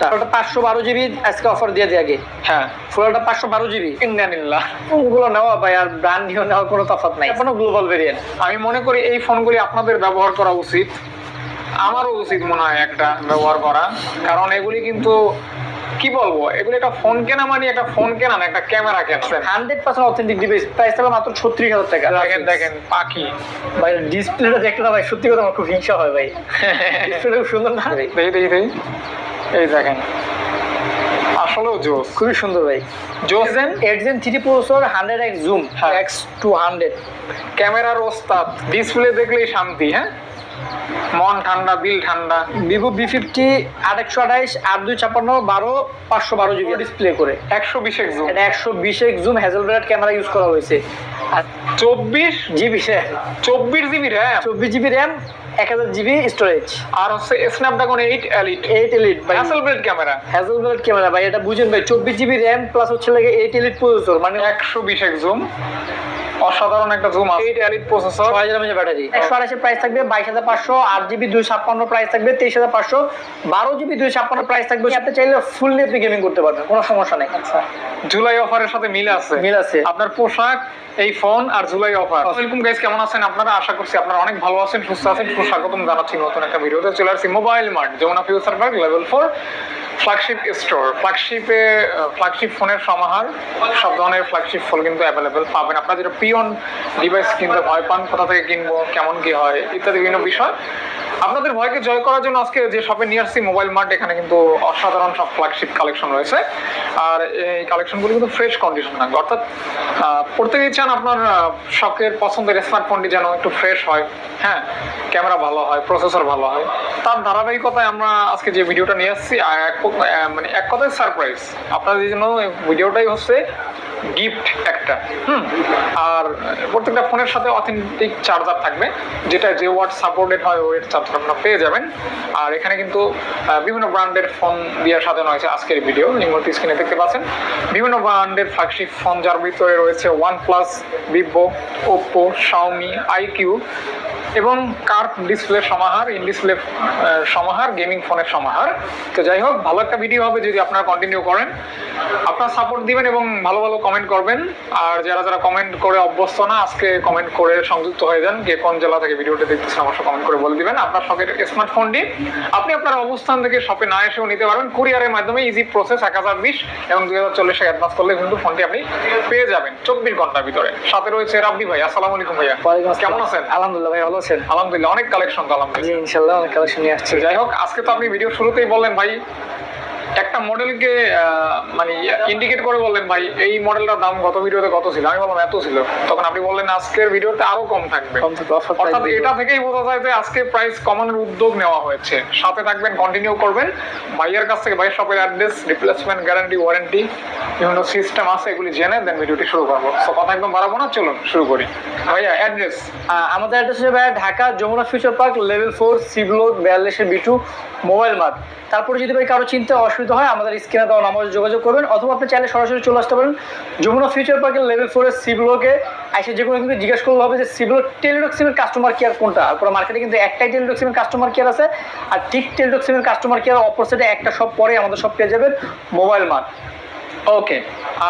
আচ্ছা। ওটা পাঁচশো বারো জিবি আজকে অফার দিয়ে দিয়ে আগে হ্যাঁ। ফুলটা পাঁচশো বারো জিবি। ইন্ডিয়ানিল্লাহ ওগুলো নেওয়া ভাই আর ব্র্যান্ড নিয়ে নেওয়ার কোনো তফাৎ নাই। এখনও গ্লোবাল ভেরিয়েন্ট আমি মনে করি এই ফোনগুলি আপনাদের ব্যবহার করা উচিত। আমারও উচিত মনে হয় একটা ব্যবহার করা। কারণ এগুলি কিন্তু কি বলব? এগুলি একটা ফোন কেনা মানে একটা ফোন কেনা না একটা ক্যামেরা কেনা। Hundred percent authentic device price থাকবে মাত্র ছত্রিশ হাজার টাকা। দেখেন দেখেন পাখি। ভাই ডিসপ্লেটা দেখলে ভাই সত্যি কথা আমার খুব হিংসা হয় ভাই। ডিসপ্লেটা খুব সুন্দর না? ভাই দেখি দেখি এই দেখেন। আসলেও জোস। খুবই সুন্দর ভাই। জোস। Then এডজেন three processor hundred X zoom. X two hundred ক্যামেরার ওস্তাদ ডিসপ্লে দেখলেই শান্তি হ্যাঁ? মন ঠান্ডা দিল ঠান্ডা। ভিভো বি ফিফটি আট একশো আঠাইশ আট দুই ছাপ্পান্ন বারো পাঁচশো বারো জিবি ডিসপ্লে করে একশো বিশ জুম এটা একশো বিশ এক্স জুম হ্যাজেল ক্যামেরা ইউজ করা হয়েছে। আর চব্বিশ জিবি চব্বিশ জিবি র্যাম। চব্বিশ জিবি র্যাম এক হাজার জিবি স্টোরেজ আর হচ্ছে Snapdragon eight elite eight elite ভাই। হ্যাসেল ব্লেড ক্যামেরা হ্যাজেল ক্যামেরা ভাই এটা বুঝেন ভাই চব্বিশ জিবি র্যাম প্লাস হচ্ছে লাগে এইট এলিট প্রসেসর মানে একশো বিশ জুম অসাধারণ একটা জুম এইট এলিট প্রসেসর ছয় হাজার ব্যাটারি একশো আঠাশের প্রাইস থাকবে বাইশ হাজার পাঁচশো আট জিবি দুই ছাপ্পান্ন প্রাইস থাকবে তেইশ হাজার পাঁচশো বারো জিবি দুই ছাপ্পান্ন প্রাইস থাকবে। আপনি চাইলে ফুললি আপনি গেমিং করতে পারবেন কোনো সমস্যা নেই। আচ্ছা। জুলাই অফারের সাথে মিল আছে? মিল আছে। আপনার পোশাক এই ফোন আর জুলাই অফার ওয়েলকাম গাইস কেমন আছেন? আপনারা আশা করছি আপনারা অনেক ভালো আছেন সুস্থ আছেন। সুস্বাগতম জানাচ্ছি নতুন একটা ভিডিওতে চলে আসছি mobile mart Jamuna future park level four flagship store ফ্ল্যাগশিপে flagship ফোনের সমাহার, সব ধরনের ফ্ল্যাগশিপ ফোন কিন্তু অ্যাভেলেবেল পাবেন। আপনারা যেটা পিওন ডিভাইস কিনতে ভয় পান কোথা থেকে কিনবো, কেমন কি হয়, ইত্যাদি বিভিন্ন বিষয়। আপনাদের ভয়কে জয় করার জন্য আজকে যে শপে নিয়ে আসছি মোবাইল মার্ট এখানে কিন্তু অসাধারণ সব ফ্ল্যাগশিপ কালেকশন রয়েছে। আর এই কালেকশনগুলো কিন্তু ফ্রেশ কন্ডিশন থাকবে অর্থাৎ প্রত্যেকেই চান আপনার শখের পছন্দের স্মার্টফোনটি যেন একটু ফ্রেশ হয়। হ্যাঁ ক্যামেরা ভালো হয় প্রসেসর ভালো হয়। তার ধারাবাহিকতায় আমরা আজকে যে ভিডিওটা নিয়ে আসছি মানে এক কথায় সারপ্রাইজ আপনাদের জন্য ভিডিওটাই হচ্ছে গিফট একটা, হুম? আর প্রত্যেকটা ফোনের সাথে অথেন্টিক চার্জার থাকবে, যেটা যে ওয়াট সাপোর্টেড হয় ওই চার্জার আপনারা পেয়ে যাবেন। আর এখানে কিন্তু বিভিন্ন ব্র্যান্ডের ফোন দিয়ে সাজানো হয়েছে আজকের ভিডিও নিম্নত স্ক্রিনে দেখতে পাচ্ছেন। বিভিন্ন ব্র্যান্ডের ফ্ল্যাগশিপ ফোন যার ভিতরে রয়েছে OnePlus Vivo Oppo Xiaomi iQOO এবং কার্ভ ডিসপ্লে সমাহার ইন ডিসপ্লে সমাহার গেমিং ফোনের সমাহার। তো যাই হোক ভালো একটা ভিডিও হবে যদি আপনারা কন্টিনিউ করেন। আপনারা সাপোর্ট দিবেন এবং ভালো ভালো কমেন্ট করবেন। আর যারা যারা কমেন্ট করে অভ্যস্ত না আজকে কমেন্ট করে সংযুক্ত হয়ে যান। কে কোন জেলা থেকে ভিডিওটা দেখতেছেন অবশ্যই কমেন্ট করে বলে দিবেন। আপনার শখের স্মার্টফোনটি আপনি আপনার অবস্থান থেকে শপে না এসেও নিতে পারবেন কুরিয়ারের মাধ্যমে ইজি প্রসেস এক হাজার বিশ এবং দুই হাজার চল্লিশ অ্যাডভান্স করলে কিন্তু ফোনটি আপনি পেয়ে যাবেন। চব্বিশ ঘণ্টার ভিতরে। সাথে রয়েছে রাব্বি ভাই। আসসালামু আলাইকুম ভাইয়া। কেমন আছেন? আলহামদুলিল্লাহ ভাই ভালো আছেন? আলহামদুলিল্লাহ অনেক কালেকশন তো আলহামদুলিল্লাহ। ইনশাল্লাহ অনেক কালেকশন নিয়ে আসছে। যাই হোক আজকে তো আপনি ভিডিও শুরুতেই বললেন ভাই একটা মডেলকে মানে ইন্ডিকেট করে বললেন ভাই এই মডেলটার দাম গত ভিডিওতে কত ছিল? আমি বললাম এত ছিল। তখন আপনি বললেন আজকের ভিডিওতে আরও কম থাকবে। অর্থাৎ এটা থেকেই বোঝা যায় যে আজকে প্রাইস কমানোর উদ্যোগ নেওয়া হয়েছে। সাথে থাকবেন কন্টিনিউ করবেন। ভাইয়ের কাছ থেকে ভাই শপের অ্যাড্রেস রিপ্লেসমেন্ট গ্যারান্টি ওয়ারেন্টি বিভিন্ন সিস্টেম আছে এগুলি জেনে দেন ভিডিওটি শুরু করব। তো কথা একদম বাড়াবো না চলুন শুরু করি। ভাইয়া অ্যাড্রেস আমাদের অ্যাড্রেস হচ্ছে ভাইয়া Dhaka Jamuna future park level four C block বিয়াল্লিশের B two mobile mart তারপরে যদি ভাই কারও চিন্তা অসুবিধা হয়, আমাদের স্ক্রিনে দেওয়া নাম্বারে যোগাযোগ করবেন অথবা আপনি চাইলে সরাসরি চলে আসতে পারেন যমুনা ফিউচার পার্কের লেভেল ফোরের সি ব্লকে এসে যে কোনো কিন্তু জিজ্ঞেস করলে হবে যে সি টেলিডক সিমের কাস্টমার কেয়ার কোনটা? আর পুরো মার্কেটে কিন্তু একটাই টেলিডক সিমের কাস্টমার কেয়ার আছে। আর ঠিক টেলিডক সিমের কাস্টমার কেয়ার অপোজিটে একটা সব পরে আমাদের সব পেয়ে যাবেন মোবাইল মার্ক ওকে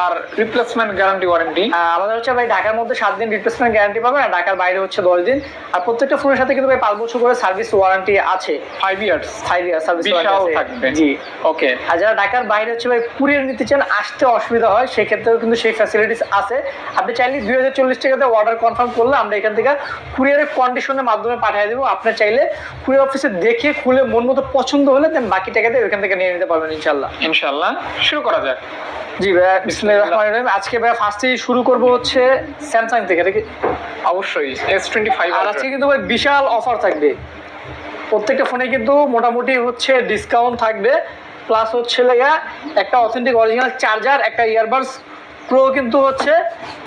আর রিপ্লেসমেন্ট গ্যারান্টি ওয়ারেন্টি আমাদের হচ্ছে ভাই ঢাকার মধ্যে সাত দিন রিপ্লেসমেন্ট গ্যারান্টি পাবেন আর ঢাকার বাইরে হচ্ছে দশ দিন। আর প্রত্যেকটা ফোনের সাথে কিন্তু ভাই পাঁচ বছর করে সার্ভিস ওয়ারেন্টি আছে। Five years five year service থাকবে। জি। ওকে আর যারা ঢাকার বাইরে হচ্ছে ভাই কুরিয়ার নিতে চান আসতে অসুবিধা হয় সেক্ষেত্রেও কিন্তু সেই ফ্যাসিলিটিস আছে। আপনি চাইলে দুই হাজার চল্লিশ টাকাতে অর্ডার কনফার্ম করলে আমরা এখান থেকে কুরিয়ারের কন্ডিশনের মাধ্যমে পাঠিয়ে দেবো। আপনি চাইলে কুরিয়ার অফিসে দেখে খুলে মন মতো পছন্দ হলে দেন বাকি টাকাতে ওইখান থেকে নিয়ে নিতে পারবেন ইনশাল্লাহ ইনশাল্লাহ শুরু করা যাক। জি ভাইয়া বিসমিল্লাহির রহমানির রহিম। আজকে ভাইয়া ফার্স্টেই শুরু করব হচ্ছে স্যামসাং থেকে নাকি অবশ্যই এস টোয়েন্টি ফাইভ আর আজকে কিন্তু ভাই বিশাল অফার থাকবে। প্রত্যেকটা ফোনে কিন্তু মোটামুটি হচ্ছে ডিসকাউন্ট থাকবে। প্লাস হচ্ছে লেগা একটা অথেন্টিক অরিজিনাল চার্জার একটা ইয়ারবাডস প্রো কিন্তু হচ্ছে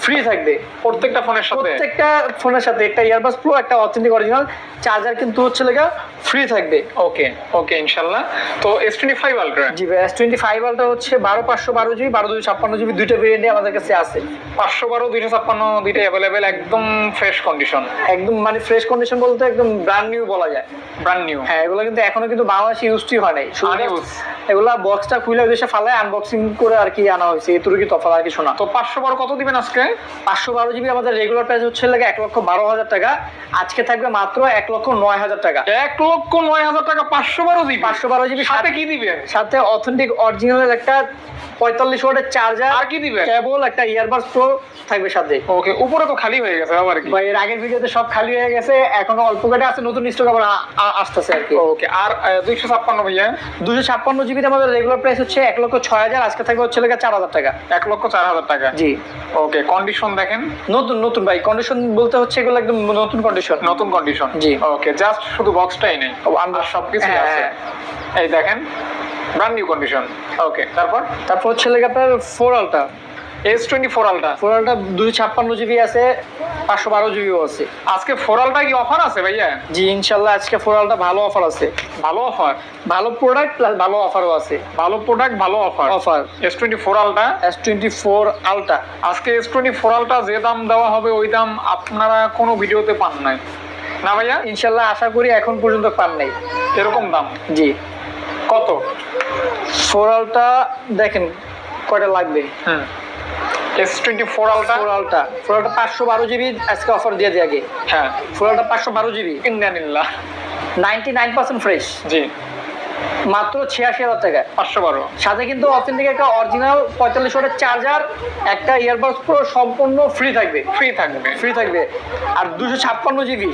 ফ্রি থাকবে প্রত্যেকটা ফোনের সাথে। প্রত্যেকটা ফোনের সাথে একটা ইয়ারবাস প্রো একটা অথেন্টিক অরিজিনাল চার্জার কিন্তু হচ্ছে লেগা ফ্রি থাকবে। ওকে ওকে ইনশাল্লাহ। তো এস টোয়েন্টি ফাইভ আলট্রা জি ভাই এস টোয়েন্টি ফাইভ আলটা হচ্ছে বারো পাঁচশো বারো জিবি বারো দুই ছাপ্পান্ন জিবি দুইটা ভেরিয়েন্টে আমাদের কাছে আছে। পাঁচশো বারো দুইশো ছাপ্পান্ন দুইটা অ্যাভেলেবেল একদম ফ্রেশ কন্ডিশন একদম মানে ফ্রেশ কন্ডিশন বলতে একদম ব্র্যান্ড নিউ বলা যায়। ব্র্যান্ড নিউ হ্যাঁ এগুলো কিন্তু এখনও কিন্তু বাংলাদেশে ইউজটি হয় নাই। এগুলা বক্সটা খুলে দেশে ফালায় আনবক্সিং করে আর কি আনা হয়েছে। এটুকু কি তফাৎ আর কিছু না। তো পাঁচশো বারো কত দিবেন আজকে? পাঁচশো বারো জিবি আমাদের রেগুলার প্রাইস হচ্ছে লাগে এক লক্ষ বারো হাজার টাকা। আজকে থাকবে মাত্র এক লক্ষ নয় হাজার টাকা। এক লক্ষ নয় হাজার টাকা পাঁচশো বারো জিবি? পাঁচশো বারো জিবি সাথে কি দিবেন সাথে অথেন্টিক অরিজিনাল একটা পঁয়তাল্লিশ ওয়াটের চার্জার আর কি দিবেন কেবল একটা ইয়ারবাস প্রো থাকবে সাথে। ওকে উপরে তো খালি হয়ে গেছে আবার কি? এর আগের ভিডিওতে সব খালি হয়ে গেছে এখনও অল্প কটা আছে নতুন স্টক আবার আসতেছে আর কি। ওকে আর দুইশো ছাপ্পান্ন ভাইয়া? দুশো ছাপ্পান্ন জিবিতে আমাদের রেগুলার প্রাইস হচ্ছে এক লক্ষ ছয় হাজার আজকে থাকবে হচ্ছে লেগে চার হাজার টাকা। এক লক্ষ চার হাজার টাকা? জি। ওকে কন্ডিশন দেখেন। নতুন নতুন ভাই কন্ডিশন বলতে হচ্ছে এগুলো একদম নতুন কন্ডিশন নতুন কন্ডিশন জি। ওকে জাস্ট শুধু বক্সটাই নেই। আমরা সবকিছু হ্যাঁ, আছে। হ্যাঁ। এই দেখেন ব্র্যান্ড নিউ কন্ডিশন ওকে তারপর? তারপর হচ্ছে লেগে আপনার four ultra S twenty four ultra four ultra দুশো ছাপ্পান্ন জিবি আছে পাঁচশো বারো জিবিও আছে। আজকে ফোর আলটা কি অফার আছে ভাইয়া? জি ইনশাল্লাহ আজকে ফোর আলটা ভালো অফার আছে। ভালো অফার ভালো প্রোডাক্ট প্লাস ভালো অফারও আছে। ভালো প্রোডাক্ট ভালো offer offer S twenty four ultra S twenty four ultra আজকে এস টোয়েন্টি ফোর আলটা যে দাম দেওয়া হবে ওই দাম আপনারা কোনো ভিডিওতে পান নাই। না ভাইয়া? ইনশাল্লাহ আশা করি এখন পর্যন্ত পান নাই। এরকম দাম? জি। কত? ফোর আলটা দেখেন কয়টা লাগবে? হুম S twenty four ultra four ultra four ultra পাঁচশো বারো জিবি আজকে অফার দিয়ে দিয়ে আগে। হ্যাঁ। ফোর আলটা পাঁচশো বারো জিবি। ইন্ডিয়ানিল্লাহ নাইনটি নাইন পার্সেন্ট ফ্রেশ জি। মাত্র ছিয়াশি হাজার টাকা। পাঁচশো বারো। সাথে কিন্তু অথেন্টিক একটা অরিজিনাল পঁয়তাল্লিশ ওয়াটের চার্জার একটা ইয়ারবাডস প্রো সম্পূর্ণ ফ্রি থাকবে। ফ্রি থাকবে। ফ্রি থাকবে। আর দুশো ছাপ্পান্ন জিবি।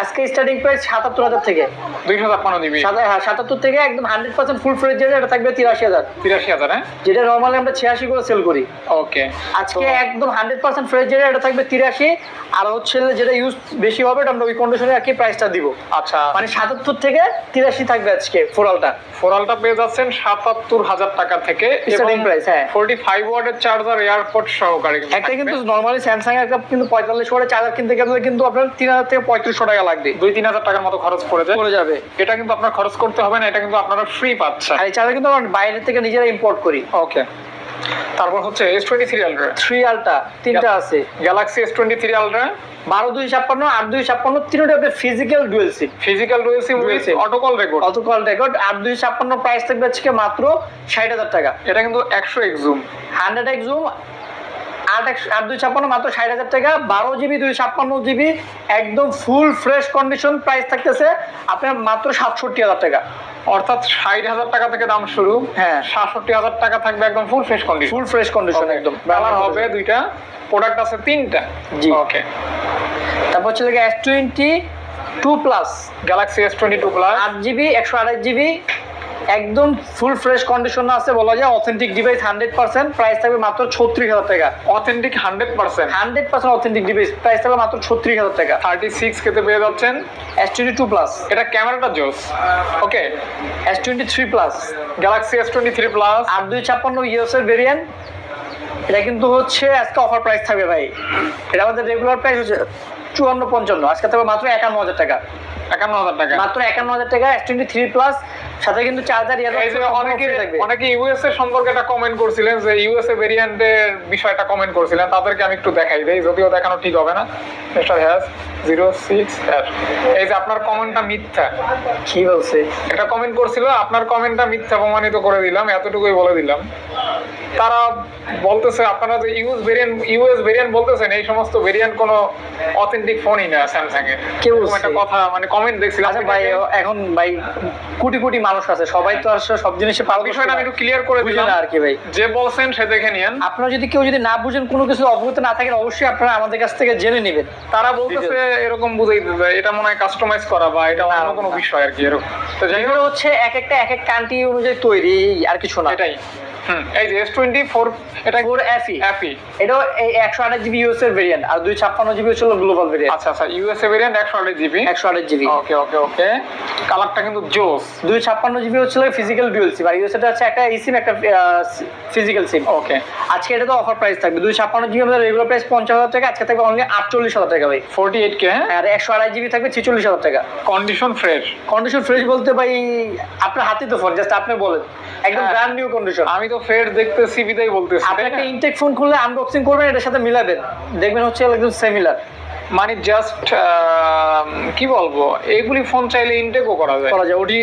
আজকে স্টার্টিং প্রাইস সাতাত্তর হাজার থেকে। দুইশো ছাপ্পান্ন দিবি। হ্যাঁ, সাতাত্তর থেকে একদম হান্ড্রেড পার্সেন্ট ফুল ফ্রেশ যেটা এটা থাকবে তিরাশি হাজার। তিরাশি হাজার হ্যাঁ? যেটা নর্মালি আমরা ছিয়াশি করে সেল করি। ওকে আজকে একদম হান্ড্রেড পার্সেন্ট ফ্রেশ যেটা এটা থাকবে তিরাশি। আর হচ্ছে যেটা ইউজ বেশি হবে এটা আমরা ওই কন্ডিশনে আর কি প্রাইসটা দিব। আচ্ছা। মানে সাতাত্তর থেকে তিরাশি থাকবে আজকে ফোরালটা ফোরালটা পেয়ে যাচ্ছেন সাতাত্তর হাজার টাকা থেকে স্টার্টিং প্রাইস হ্যাঁ। ফোরটি ফাইভ ওয়ার্ডের চার্জার এয়ারপোর্ট সহকারে একটা কিন্তু নর্মালি স্যামসাং এর একটা কিন্তু পঁয়তাল্লিশ ওয়াটের চার্জার কিনতে গেলে কিন্তু আপনার তিন হাজার থেকে পঁয়ত্রিশশো টাকা লাগবে। দুই তিন হাজার টাকার মতো খরচ পড়ে যায়। পড়ে যাবে। এটা কিন্তু আপনার খরচ করতে হবে না এটা কিন্তু আপনারা ফ্রি পাচ্ছেন। আর চার্জার কিন্তু আমরা বাইরে থেকে নিজেরা ইম্পোর্ট করি। ওকে তারপর হচ্ছে S twenty three ultra three ultra তিনটা আছে। Galaxy S twenty three ultra বারো দুই ছাপ্পান্ন আট দুই ছাপ্পান্ন তিনটা আপনার physical dual SIM physical dual SIM SIM। Auto call record auto call record আট দুই ছাপ্পান্ন প্রাইস থাকবে আজকে মাত্র ষাট হাজার টাকা। এটা কিন্তু একশো এক জুম হান্ড্রেড এক্স জুম আট একশো আট দুই ছাপ্পান্ন মাত্র ষাট হাজার টাকা। বারো জিবি দুই ছাপ্পান্ন জিবি একদম ফুল ফ্রেশ কন্ডিশন প্রাইস থাকতেছে আপনার মাত্র সাতষট্টি হাজার টাকা। অর্থাৎ ষাট হাজার টাকা থেকে দাম শুরু। হ্যাঁ। সাতষট্টি হাজার টাকা থাকবে একদম full fresh condition full fresh condition একদম। কালার হবে দুইটা প্রোডাক্ট আছে তিনটা। জি। ওকে তারপর হচ্ছে S twenty two plus Galaxy S twenty two plus আট জিবি একশো আঠাশ জিবি একদম ফুল ফ্রেশ কন্ডিশন আছে বলা যায় authentic device hundred percent price থাকবে মাত্র ছত্রিশ হাজার টাকা। Authentic hundred percent hundred percent authentic device price থাকবে মাত্র ছত্রিশ হাজার টাকা। থার্টি সিক্স খেতে পেয়ে যাচ্ছেন? এস টোয়েন্টি টু প্লাস এটা ক্যামেরাটা জোস। Okay S twenty three plus Galaxy S twenty three plus আট দুই ছাপ্পান্ন ইউএস এর ভেরিয়েন্ট এটা কিন্তু হচ্ছে আজকে অফার প্রাইস থাকবে ভাই। এটা আমাদের রেগুলার প্রাইস হচ্ছে চুয়ান্ন পঞ্চান্ন আজকে থাকবে মাত্র একান্ন হাজার টাকা। একান্ন হাজার টাকা। মাত্র একান্ন হাজার টাকা এস টোয়েন্টি থ্রি প্লাস সাথে কিন্তু চার্জার এই অনেকে থাকবে। অনেকে সম্পর্কে একটা কমেন্ট করছিলেন যে ইউএসএ ভেরিয়েন্টের বিষয়টা কমেন্ট করছিলেন তাদেরকে আমি একটু দেখাই দেই যদিও দেখানো ঠিক হবে না। মিস্টার হ্যাজ জিরো সিক্স এই যে আপনার কমেন্টটা মিথ্যা। কি বলছে? একটা কমেন্ট করছিল আপনার কমেন্টটা মিথ্যা প্রমাণিত করে দিলাম এতটুকুই বলে দিলাম। তারা বলতেছে আপনারা যে ইউএস ভেরিয়েন্ট ইউএস ভেরিয়েন্ট বলতেছেন এই সমস্ত ভেরিয়েন্ট কোনো অথেন্টিক ফোনই না স্যামসাং এর কে এরকম বলছে? একটা কথা মানে কমেন্ট দেখছিলাম আচ্ছা ভাই এখন ভাই কোটি কোটি মানুষ আছে সবাই তো আসলে সব জিনিসে পারো বিষয়টা আমি একটু ক্লিয়ার করে দিলাম। আর কি ভাই। যে বলছেন সে দেখে নিয়েন। আপনারা যদি কেউ যদি না বুঝেন কোনো কিছু অবগত না থাকেন অবশ্যই আপনারা আমাদের কাছ থেকে জেনে নেবেন। তারা বলতেছে এরকম বুঝাই যায় এটা মনে হয় কাস্টমাইজ করা বা এটা অন্য কোনো বিষয় আর কি এরকম। তো যাই হচ্ছে এক একটা এক এক কান্ট্রি অনুযায়ী তৈরি আর কিছু না। এটাই। হুম। এই যে এস টোয়েন্টি ফোর এটা ফোর এফি অ্যাপি এটাও এই একশো আঠাশ জিবি ইউএস এর ভেরিয়েন্ট আর দুই ছাপ্পান্ন জিবি হচ্ছে গ্লোবাল ভেরিয়েন্ট আচ্ছা আচ্ছা ইউএসএ ভেরিয়েন্ট একশো আঠাশ জিবি একশো আঠাশ জিবি ওকে ওকে ওকে কালারটা কিন্তু জোস। দুই ছাপ্পান্ন জিবি হচ্ছে ফিজিক্যাল ডুয়েল সিম আর ইউএস এটা হচ্ছে একটা সিম একটা ফিজিক্যাল সিম ওকে আজকে এটা তো অফার প্রাইস থাকবে দুই ছাপ্পান্ন জিবি আমাদের রেগুলার প্রাইস পঞ্চাশ হাজার টাকা আজকে থাকবে অনলি আটচল্লিশ হাজার টাকা ভাই। ফোরটি এইট কে হ্যাঁ? আর একশো আড়াই জিবি থাকবে ছেচল্লিশ হাজার টাকা। কন্ডিশন ফ্রেশ কন্ডিশন ফ্রেশ বলতে ভাই আপনার হাতে তো ফোন জাস্ট আপনি বলেন। একদম। ব্র্যান্ড নিউ কন্ডিশন আমি তো ফের দেখতে বিদায় বলতেছি আপনি একটা? ইনটেক ফোন খুললে আনবক্সিং করবেন এটার সাথে মিলাবেন দেখবেন হচ্ছে একদম সিমিলার মানে জাস্ট কি বলব? এগুলি ফোন চাইলে ইনটেকও করা যায়। করা যায়। ওটি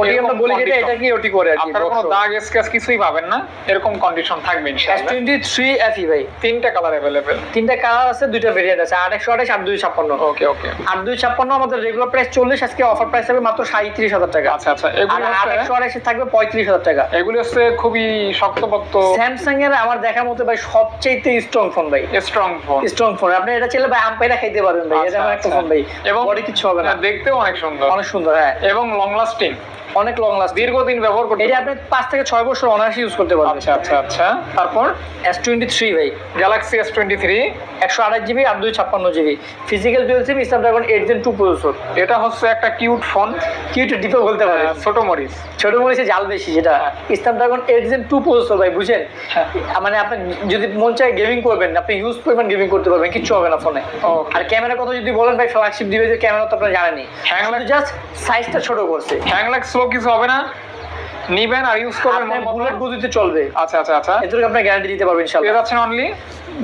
ওটি আমরা বলি যেটা এটা কি ওটি করে কি কোনো দাগ স্কেচ কিছুই পাবেন না। এরকম কন্ডিশন থাকবে ইনশাআল্লাহ। টোয়েন্টি থ্রি এফি ভাই। তিনটা কালার অ্যাভেলেবেল তিনটা কালার আছে দুইটা ভেরিয়েন্ট আছে। আট একশো আঠাশ আর দুই ছাপ্পান্ন। ওকে ওকে আর দুই ছাপ্পান্ন আমাদের রেগুলার প্রাইস চল্লিশ আজকে অফার প্রাইস হবে মাত্র সাঁত্রিশ হাজার টাকা। আচ্ছা আচ্ছা। এগুলো এগুলি আট একশো হচ্ছে আঠাশে থাকবে পঁয়ত্রিশ হাজার টাকা। এগুলি হচ্ছে খুবই শক্তপোক্ত স্যামসাং এর আমার দেখার মতো ভাই সবচেয়ে স্ট্রং ফোন ভাই। স্ট্রং ফোন স্ট্রং ফোন আপনি এটা চাইলে ভাই আম্পাইরা খাইতে পারবেন ভাই। এটা আমার একটা ফোন ভাই। আচ্ছা, এবং বডি কিছু হবে না। দেখতেও অনেক সুন্দর। অনেক সুন্দর হ্যাঁ। এবং লং লাস্টিং অনেক লং লাস্ট দীর্ঘদিন ব্যবহার করতে এটা আপনি পাঁচ থেকে ছয় বছর অনায়াসে ইউজ করতে পারবেন। আচ্ছা আচ্ছা আচ্ছা। তারপর এস টোয়েন্টি থ্রি ভাই গ্যালাক্সি এস টোয়েন্টি থ্রি একশো আঠাশ জিবি আর দুই ছাপ্পান্ন GB physical dual SIM Snapdragon eight gen two processor এটা হচ্ছে একটা কিউট ফোন কি একটু ডিপে বলতে পারেন। ছোট মরিচ। ছোট মরিচে জাল বেশি যেটা। Snapdragon eight gen two processor ভাই বুঝেন হ্যাঁ। মানে আপনি যদি মন চায় গেমিং করবেন আপনি ইউজ করবেন গেমিং করতে পারবেন কিচ্ছু হবে না ফোনে. আর ক্যামেরার কথা যদি বলেন ভাই ফ্ল্যাগশিপ ডিভাইসের ক্যামেরা তো আপনারা জানেনই। Hang জাস্ট সাইজটা ছোট করছে। হ্যাং লাগ কিছু হবে না। নিবেন আর ইউজ করবেন মন। বুলেট গতিতে চলবে। আচ্ছা আচ্ছা আচ্ছা। এদেরকে আপনার গ্যারান্টি দিতে পারবেন পেয়ে ইনশাল্লাহ যাচ্ছেন অনলি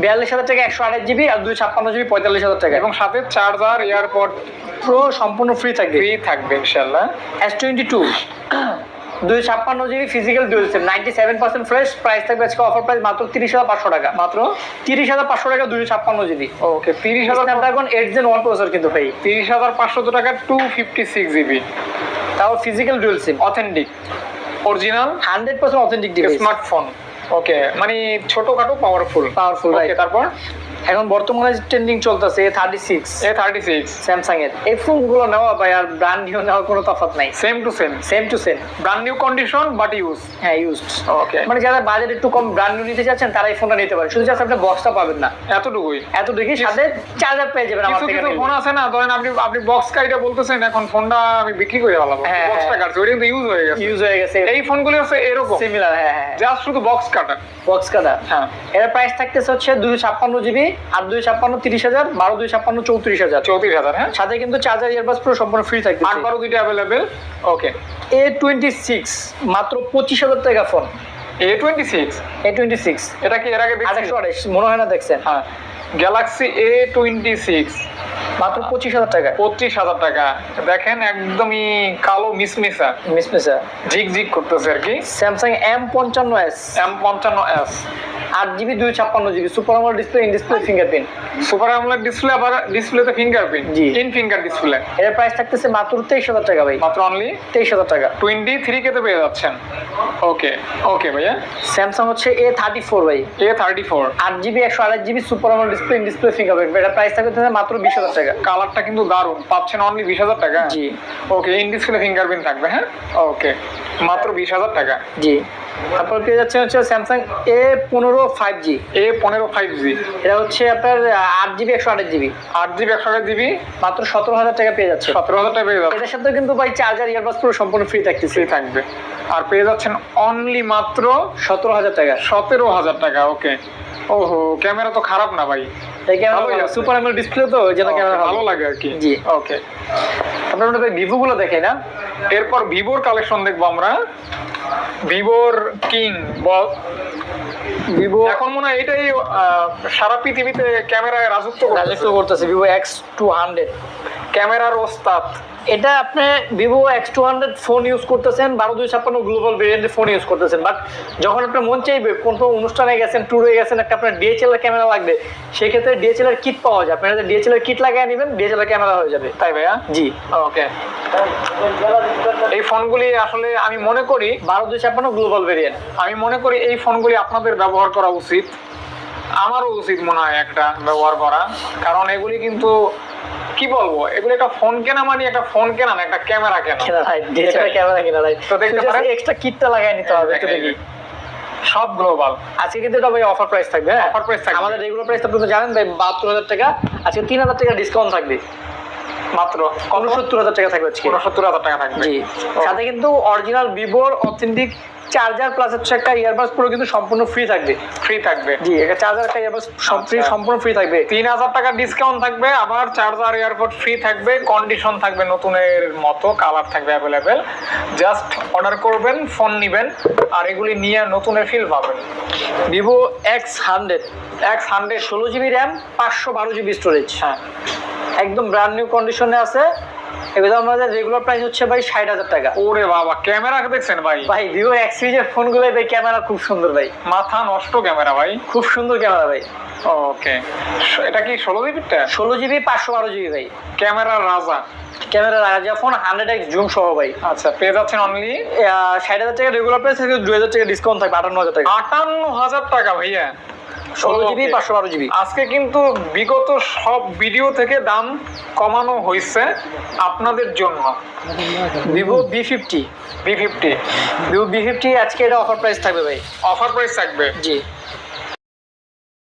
বিয়াল্লিশ হাজার টাকা একশো আঠাশ জিবি আর দুই ছাপ্পান্ন জিবি পঁয়তাল্লিশ হাজার টাকা। এবং সাথে চার্জার এয়ারপড প্রো সম্পূর্ণ ফ্রি থাকবে। ফ্রি থাকবে ইনশাল্লাহ এস টোয়েন্টি টু দুই ছাপ্পান্ন GB physical dual SIM ninety seven percent fresh price থাকবে আজকে অফার প্রাইস মাত্র তিরিশ হাজার পাঁচশো টাকা। মাত্র? তিরিশ হাজার পাঁচশো টাকা দুই ছাপ্পান্ন জিবি ওকে তিরিশ হাজার এখন এইট জেন ওয়ান প্রসেসর কিন্তু ভাই। তিরিশ হাজার পাঁচশো টাকা টু ফিফটি সিক্স জিবি তাও physical dual SIM authentic original hundred percent authentic device smartphone okay মানে ছোটখাটো পাওয়ারফুল right. ওকে তারপর? এখন বর্তমানে ট্রেন্ডিং চলতেছে A thirty six A thirty six Samsung এর এই ফোনগুলো নেওয়া ভাই আর ব্র্যান্ড নিউ নেওয়ার কোনো তফাৎ নাই। Same to same same to same brand new condition but use হ্যাঁ ইউজড ওকে মানে যারা বাজেট একটু কম ব্র্যান্ড নিউ নিতে চাচ্ছেন তারা এই ফোনটা নিতে পারে। শুধু জাস্ট আপনি বক্সটা পাবেন না। এতটুকুই। এত দেখি সাথে চার্জার পেয়ে যাবেন আমার কিছু থেকে কিছু ফোন আছে না ধরেন আপনি আপনি বক্স কাইটা বলতেছেন এখন ফোনটা আমি বিক্রি করে ফেলাবো। হ্যাঁ, বক্সটা হ্যাঁ। কাটছে ওটা কিন্তু ইউজ হয়ে গেছে। ইউজ হয়ে গেছে। এই ফোনগুলি হচ্ছে এরকম। সিমিলার হ্যাঁ হ্যাঁ। জাস্ট শুধু বক্স কাটা বক্স কাটা হ্যাঁ। এর প্রাইস থাকতেছে হচ্ছে দুই ছাপ্পান্ন জিবি আর দুই ছাপ্পান্ন তিরিশ হাজার বারো দুই ছাপ্পান্ন চৌত্রিশ হাজার। চৌত্রিশ হাজার হ্যাঁ। সাথে কিন্তু চার্জার ইয়ারবাস পুরো সম্পূর্ণ ফ্রি আট বারো দুইটা available okay A twenty six মাত্র পঁচিশ হাজার টাকা phone A twenty six A twenty six এটা কি এর আগে আঠাশশো আঠাশ মনে হয় না দেখছেন। হ্যাঁ। গ্যালাক্সি এ টোয়েন্টি সিক্স মাত্র পঁচিশ হাজার টাকা। পঁচিশ হাজার টাকা। দেখেন একদমই কালো মিসমিসা। মিসমিসা। ঝিকঝিক করতেছে আর কি। স্যামসাং এম পঞ্চান্ন এস এম পঞ্চান্ন এস আট জিবি দুই ছাপ্পান্ন GB super AMOLED display in display fingerprint super আমলের ডিসপ্লে আবার ডিসপ্লেতে ফিঙ্গারপ্রিন্ট জি। ইন ফিঙ্গার ডিসপ্লে এর প্রাইস থাকতেছে মাত্র তেইশ হাজার টাকা ভাই। মাত্র অনলি তেইশ হাজার টাকা। টোয়েন্টি থ্রি কেতে পেয়ে যাচ্ছেন। ওকে ওকে ভাইয়া। স্যামসাং হচ্ছে এ থার্টি ফোর ভাই। এ থার্টি ফোর আট জিবি একশো আঠাশ GB super AMOLED display in display fingerprint price থাকবে মাত্র বিশ হাজার টাকা। কালারটা কিন্তু দারুণ। পাচ্ছেন অনলি বিশ হাজার টাকা। জি। ওকে ইন ডিসপ্লে ফিঙ্গারপ্রিন্ট থাকবে হ্যাঁ? ওকে মাত্র বিশ হাজার টাকা। জি। তারপর পেয়ে যাচ্ছে হচ্ছে স্যামসাং এ পনেরো ফাইভ জি এ পনেরো ফাইভ জি এটা হচ্ছে আপনার আট জিবি একশো আঠাশ জিবি। আট জিবি একশো আঠাশ জিবি। মাত্র সতেরো হাজার টাকা পেয়ে যাচ্ছে। সতেরো হাজার টাকা পেয়ে যাচ্ছে। এটার সাথে কিন্তু ভাই চার্জার ইয়ারবাস পুরো সম্পূর্ণ ফ্রি থাকতেছে। ফ্রি থাকবে। আর পেয়ে যাচ্ছেন অনলি মাত্র সতেরো হাজার টাকা। সতেরো হাজার টাকা ওকে ওহো ক্যামেরা তো খারাপ না ভাই। সুপার এমএল ডিসপ্লে তো যেটা ক্যামেরা ভালো। লাগে আর কি। জি। ওকে আপনার মনে ভাই ভিভো গুলো দেখে না? এরপর ভিভোর কালেকশন দেখব আমরা। ভিভোর কিং বল। ভিভো এখন মনে হয় এটাই সারা পৃথিবীতে ক্যামেরায় রাজত্ব রাজত্ব করতেছে ভিভো এক্স টু হান্ড্রেড ক্যামেরার ওস্তাদ। এটা আপনি Vivo X two hundred phone use করতেছেন বারো দুই ছাপ্পান্ন গ্লোবাল ভেরিয়েন্টের ফোন ইউজ করতেছেন। বাট যখন আপনার মন চাইবে কোন কোনো অনুষ্ঠানে গেছেন ট্যুরে গেছেন একটা আপনার ডিএচএলআর ক্যামেরা লাগবে সেক্ষেত্রে ডিএচএলআর কিট পাওয়া যায় আপনারা ডিএচএলআর কিট লাগিয়ে নেবেন ডিএচএলআর ক্যামেরা হয়ে যাবে। তাই ভাইয়া? জি। ওকে এই ফোনগুলি আসলে আমি মনে করি বারো দুই ছাপ্পান্ন গ্লোবাল ভেরিয়েন্ট আমি মনে করি এই ফোনগুলি আপনাদের ব্যবহার করা উচিত। আমারও উচিত মনে হয় একটা ব্যবহার করা। কারণ এগুলি কিন্তু কি বলব? এগুলো একটা ফোন কেনা মানে একটা ফোন কেনা না একটা ক্যামেরা কেনা। ক্যামেরা কিনা তো দেখতে পারেন। এক্সট্রা কিটটা লাগাই নিতে হবে একটু দেখি। সব গ্লোবাল আজকে কিন্তু এটা ভাই অফার প্রাইস থাকবে হ্যাঁ? Offer price থাকবে। আমাদের রেগুলার প্রাইস আপনি তো জানেন ভাই বাহাত্তর হাজার টাকা। আজকে তিন হাজার টাকা ডিসকাউন্ট থাকবে। মাত্র উনসত্তর হাজার টাকা থাকবে আজকে। উনসত্তর হাজার টাকা থাকবে। জি। সাথে কিন্তু অরিজিনাল ভিভোর অথেন্টিক চার্জার প্লাস হচ্ছে একটা ইয়ারবাস পুরো কিন্তু সম্পূর্ণ ফ্রি থাকবে ফ্রি থাকবে। জি একটা চার্জার একটা ইয়ারবাস ফ্রি। সম্পূর্ণ ফ্রি থাকবে। তিন হাজার টাকা ডিসকাউন্ট থাকবে আবার চার্জার এয়ারপোর্ট ফ্রি থাকবে কন্ডিশন থাকবে নতুনের মতো কালার থাকবে অ্যাভেলেবেল জাস্ট অর্ডার করবেন ফোন নিবেন আর এগুলি নিয়ে নতুনের ফিল পাবেন। Vivo X hundred X hundred ষোলো জিবি র্যাম পাঁচশো বারো জিবি স্টোরেজ হ্যাঁ। একদম ব্র্যান্ড নিউ কন্ডিশনে আছে। এবার আমাদের রেগুলার প্রাইস হচ্ছে ভাই ষাট হাজার টাকা। ওরে বাবা ক্যামেরা দেখছেন ভাই? ভাই ভিভো এক্স সিরিজের ফোনগুলো ভাই ক্যামেরা খুব সুন্দর ভাই। মাথা নষ্ট ক্যামেরা ভাই। খুব সুন্দর ক্যামেরা ভাই। ওকে। এটা কি ষোলো জিবিটা ষোলো জিবি পাঁচশো বারো জিবি ভাই। ক্যামেরার রাজা। ক্যামেরা রাজা ফোন হান্ড্রেড এক্স জুম সহ ভাই। আচ্ছা পেয়ে যাচ্ছেন অনলি ষাট হাজার টাকা রেগুলার প্রাইস থেকে দুই হাজার টাকা ডিসকাউন্ট থাকবে আটান্ন হাজার টাকা। আটান্ন হাজার টাকা ভাইয়া। ষোলো জিবি পাঁচশো বারো জিবি আজকে কিন্তু বিগত সব ভিডিও থেকে দাম কমানো হয়েছে আপনাদের জন্য। Vivo V fifty V fifty Vivo V fifty আজকে এটা অফার প্রাইস থাকবে ভাই। অফার প্রাইস থাকবে? জি।